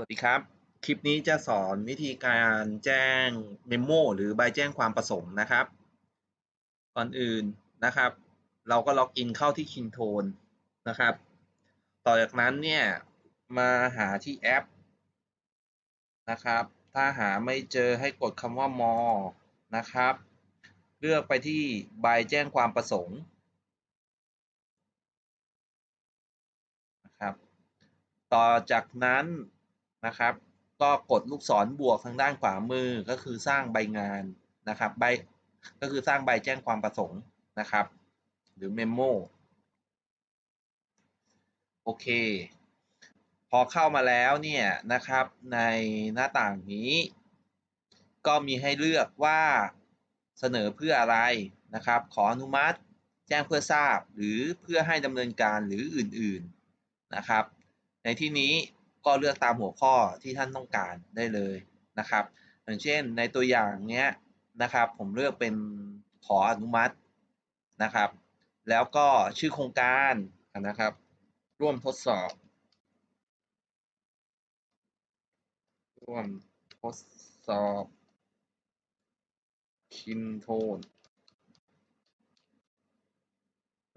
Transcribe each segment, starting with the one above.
วัสดีครับ คลิปนี้จะสอนวิธีการแจ้งเมมโมหรือใบแจ้งความประสงค์นะครับ ก่อนอื่นนะครับ เราก็ล็อกอินเข้าที่ Kintone นะครับ ต่อจากนั้นเนี่ยมาหาที่แอปนะครับ ถ้าหาไม่เจอให้กดคำว่า more นะครับ เลือกไปที่ใบแจ้งความประสงค์นะครับ ต่อจากนั้น นะครับ ก็กดลูกศรบวกทางด้านขวามือก็คือสร้างใบงานนะครับใบก็คือสร้างใบแจ้งความประสงค์นะครับ หรือเมมโมโอเค พอเข้ามาแล้วเนี่ยนะครับในหน้าต่างนี้ ก็มีให้เลือกว่าเสนอเพื่ออะไรนะครับ ขออนุมัติแจ้งเพื่อทราบหรือเพื่อให้ดำเนินการหรืออื่นๆนะครับ ในที่นี้ ก็เลือกตามหัวข้อที่ท่านต้องการได้เลยนะครับ อย่างเช่นในตัวอย่างเนี้ยนะครับ ผมเลือกเป็นขออนุมัตินะครับ แล้วก็ชื่อโครงการนะครับ ร่วมทดสอบ ร่วมทดสอบคินโทน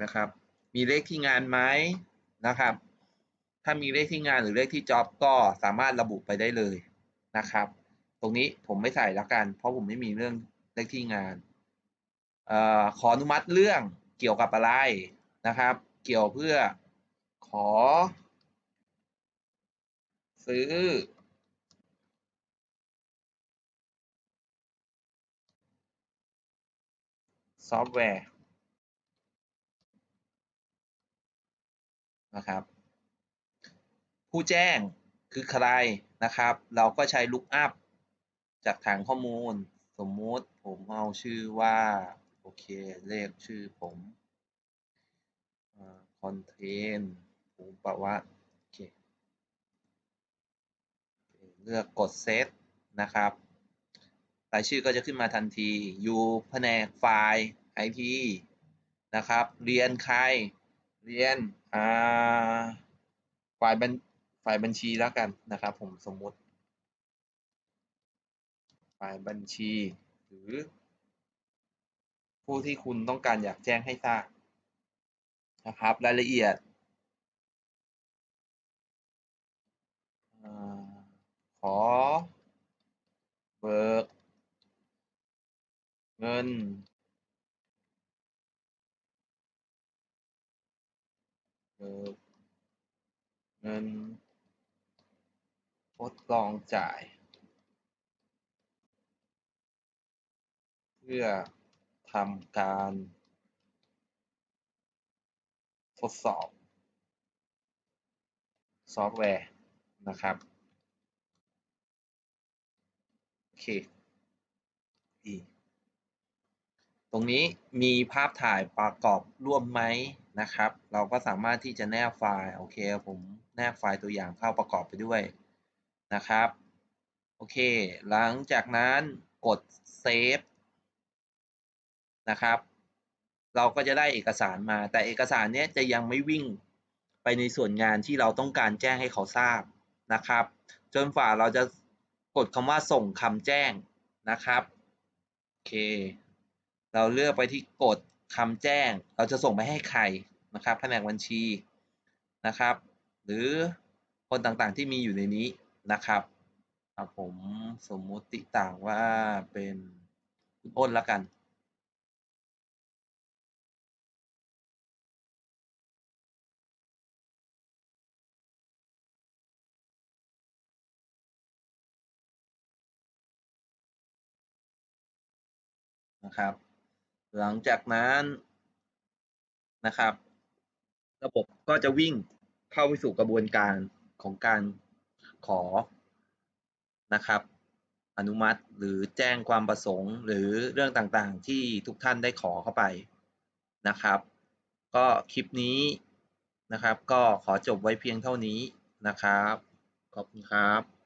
นะครับ มีเลขที่งานไหมนะครับ ถ้ามีเลขที่งานหรือเลขที่จ็อบก็สามารถระบุไปได้เลยนะครับ ตรงนี้ผมไม่ใส่แล้วกัน เพราะผมไม่มีเรื่องเลขที่งานอขออนุมัติเรื่องเกี่ยวกับอะไรนะครับ เกี่ยวเพื่อขอ ซื้อ ซอฟต์แวร์นะครับ ผู้แจ้งคือใครนะครับ เราก็ใช้ lookup จากฐานข้อมูล สมมุติผมเอาชื่อว่า โอเค เลขชื่อผมคอนเทนภูมิประวัติโอเคเลือกกดเซตนะครับรายชื่อก็จะขึ้นมาทันที อยู่แผนกไฟล์ IT นะครับ เรียนใคร เรียนฝ่ายบัญ ฝ่ายบัญชีแล้วกันนะครับผมสมมติ ฝ่ายบัญชี หรือ ผู้ที่คุณต้องการอยากแจ้งให้ทราบนะครับ รายละเอียดขอเบิกเงิน เบิกเงิน ทดลองจ่าย เพื่อทำการทดสอบ ซอฟต์แวร์นะครับ โอเคดีตรงนี้มีภาพถ่ายประกอบร่วมไหมนะครับ เราก็สามารถที่จะแนบไฟล์ โอเค ผมแนบไฟล์ตัวอย่างเข้าประกอบไปด้วย นะครับ โอเค หลังจากนั้นกดเซฟนะครับ เราก็จะได้เอกสารมา แต่เอกสารนี้จะยังไม่วิ่งไปในส่วนงานที่เราต้องการแจ้งให้เขาทราบนะครับ จนฝ่าเราจะกดคำว่าส่งคำแจ้งนะครับโอเค เราเลือกไปที่กดคำแจ้ง เราจะส่งไปให้ใครนะครับแผนกบัญชีนะครับ หรือคนต่างๆที่มีอยู่ในนี้ นะครับผมสมมุติต่างว่าเป็นคุณอ้นแล้วกันนะครับ หลังจากนั้นนะครับ ระบบก็จะวิ่งเข้าไปสู่กระบวนการของการ ขอนะครับ อนุมัติหรือแจ้งความประสงค์หรือเรื่องต่างๆ ที่ทุกท่านได้ขอเข้าไปนะครับ ก็คลิปนี้นะครับ ก็ขอจบไว้เพียงเท่านี้นะครับ ขอบคุณครับ